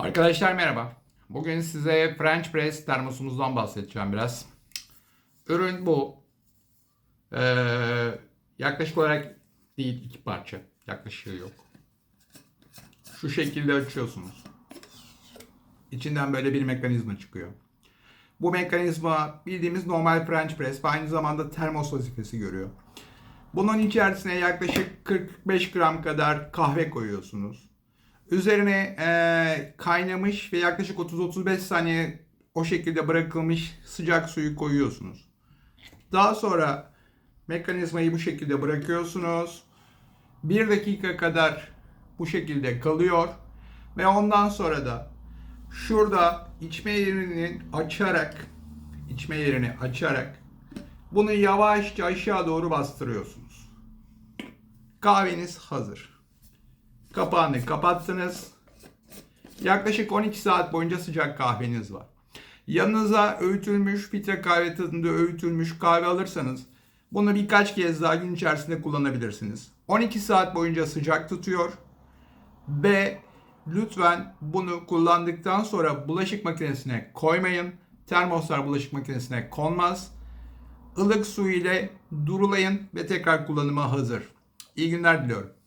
Arkadaşlar merhaba. Bugün size French Press termosumuzdan bahsedeceğim biraz. Ürün bu. Ee, yaklaşık olarak değil iki parça. Yaklaşığı yok. Şu şekilde açıyorsunuz. İçinden böyle bir mekanizma çıkıyor. Bu mekanizma bildiğimiz normal French Press ve aynı zamanda termos vazifesi görüyor. Bunun içerisine yaklaşık 45 gram kadar kahve koyuyorsunuz. Üzerine eee, kaynamış ve yaklaşık 30-35 saniye o şekilde bırakılmış sıcak suyu koyuyorsunuz. Daha sonra mekanizmayı bu şekilde bırakıyorsunuz. 1 dakika kadar bu şekilde kalıyor ve ondan sonra da şurada içme yerini açarak içme yerini açarak bunu yavaşça aşağı doğru bastırıyorsunuz. Kahveniz hazır. Kapağını kapattınız. Yaklaşık 12 saat boyunca sıcak kahveniz var. Yanınıza öğütülmüş filtre kahve tadında öğütülmüş kahve alırsanız bunu birkaç kez daha gün içerisinde kullanabilirsiniz. 12 saat boyunca sıcak tutuyor ve lütfen bunu kullandıktan sonra bulaşık makinesine koymayın. Termoslar bulaşık makinesine konmaz. Ilık su ile durulayın ve tekrar kullanıma hazır. İyi günler diliyorum.